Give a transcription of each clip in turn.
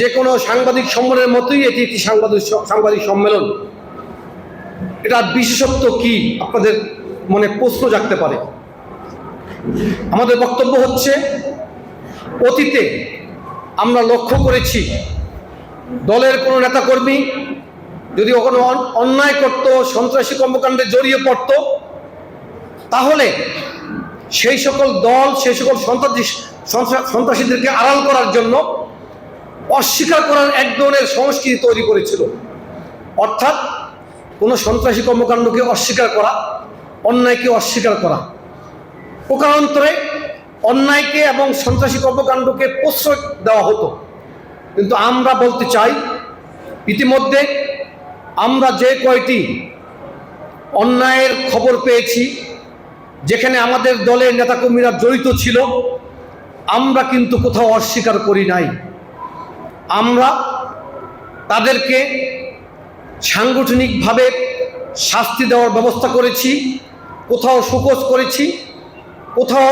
যে কোনো সাংবাদিক সম্মেলনের মতোই এটি একটি সাংবাদিক সাংবাদিক সম্মেলন। এটা বিশেষত্ব কি? আপনাদের মনে প্রশ্ন জাগতে পারে। আমাদের বক্তব্য হচ্ছে, অতীতে আমরা লক্ষ্য করেছি, দলের কোনো নেতাকর্মী যদি কোনো অন- অন্যায় করত, সন্ত্রাসী কর্মকাণ্ডে জড়িয়ে পড়ত, তাহলে সেই সকল দল, সেই সকল সন্ত্রাসী সন্ত্রাসীদেরকে আড়াল করার জন্য অস্বীকার করার এক ধরনের সংস্কৃতি তৈরি করেছিল। অর্থাৎ কোনো সন্ত্রাসী কর্মকাণ্ডকে অস্বীকার করা, অন্যায়কে অস্বীকার করা। প্রকারান্তরে অন্যায়কে এবং সন্ত্রাসী কর্মকাণ্ডকে প্রশ্রয় দেওয়া হতো। কিন্তু আমরা বলতে চাই, ইতিমধ্যে আমরা যে কয়টি অন্যায়ের খবর পেয়েছি, যেখানে আমাদের দলের নেতাকর্মীরা জড়িত ছিল, আমরা কিন্তু কোথাও অস্বীকার করি নাই। আমরা তাদেরকে সাংগঠনিকভাবে শাস্তি দেওয়ার ব্যবস্থা করেছি, কোথাও শোকজ করেছি, কোথাও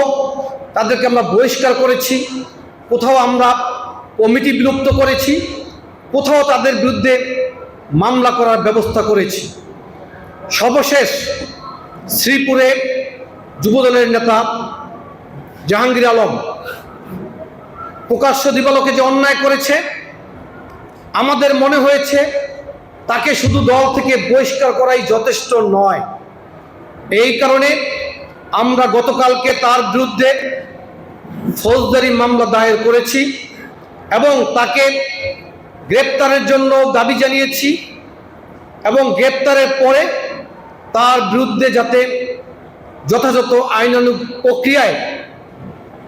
তাদেরকে আমরা বহিষ্কার করেছি, কোথাও আমরা কমিটি বিলুপ্ত করেছি, কোথাও তাদের বিরুদ্ধে মামলা করার ব্যবস্থা করেছি। সর্বশেষ শ্রীপুরে যুবদলের নেতা জাহাঙ্গীর আলম প্রকাশ্য দিবালোকে যে অন্যায় করেছে আমাদের মনে হয়েছে তাকে শুধু দল থেকে বহিষ্কার করাই যথেষ্ট নয়। এই কারণে আমরা গতকালকে তার বিরুদ্ধে ফৌজদারি মামলা দায়ের করেছি এবং তাকে গ্রেপ্তারের জন্য দাবি জানিয়েছি এবং গ্রেপ্তারের পরে তার বিরুদ্ধে যাতে যথাযথ আইনানুগ প্রক্রিয়ায়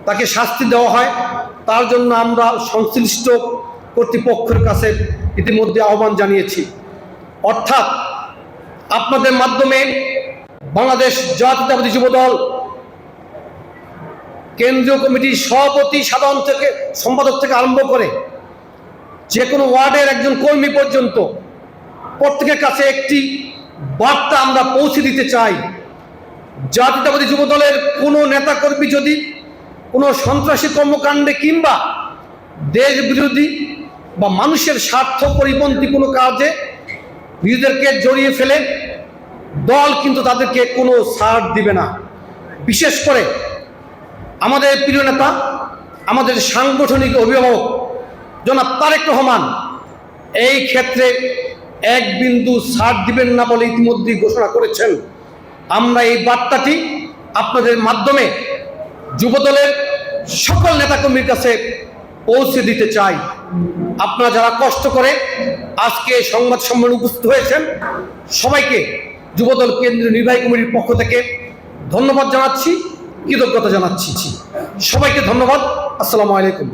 তাকে শাস্তি দেওয়া হয়, তার জন্য আমরা সংশ্লিষ্ট কর্তৃপক্ষের কাছে ইতিমধ্যে আহ্বান জানিয়েছি। অর্থাৎ আপনাদের মাধ্যমে বাংলাদেশ জাতীয়তাবাদী যুবদল, কেন্দ্রীয় কমিটির সভাপতি সাধারণ থেকে সম্পাদক থেকে আরম্ভ করে যে কোনো ওয়ার্ডের একজন কর্মী পর্যন্ত প্রত্যেকের কাছে একটি বার্তা আমরা পৌঁছে দিতে চাই। জাতীয়তাবাদী যুবদলের কোনো নেতাকর্মী যদি কোনো সন্ত্রাসী কর্মকাণ্ডে কিংবা দেশ বিরোধী বা মানুষের স্বার্থ পরিপন্থী কোনো কাজে নিজেদেরকে জড়িয়ে ফেলে, দল কিন্তু তাদেরকে কোনো ছাড় দিবে না। বিশেষ করে আমাদের প্রিয় নেতা, আমাদের সাংগঠনিক অভিভাবক জনাব তারেক রহমান এই ক্ষেত্রে এক বিন্দু ছাড় দিবেন না বলে ইতিমধ্যেই ঘোষণা করেছেন। আমরা এই বার্তাটি আপনাদের মাধ্যমে যুবদলের সকল নেতাকর্মীর কাছে পৌঁছে দিতে চাই। আপনারা যারা কষ্ট করে আজকে সংবাদ সম্মেলন উপস্থিত হয়েছেন, সবাইকে যুবদল কেন্দ্রীয় নির্বাহী কমিটির পক্ষ থেকে ধন্যবাদ জানাচ্ছি, কৃতজ্ঞতা জানাচ্ছি। সবাইকে ধন্যবাদ। আসসালামু আলাইকুম।